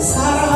사랑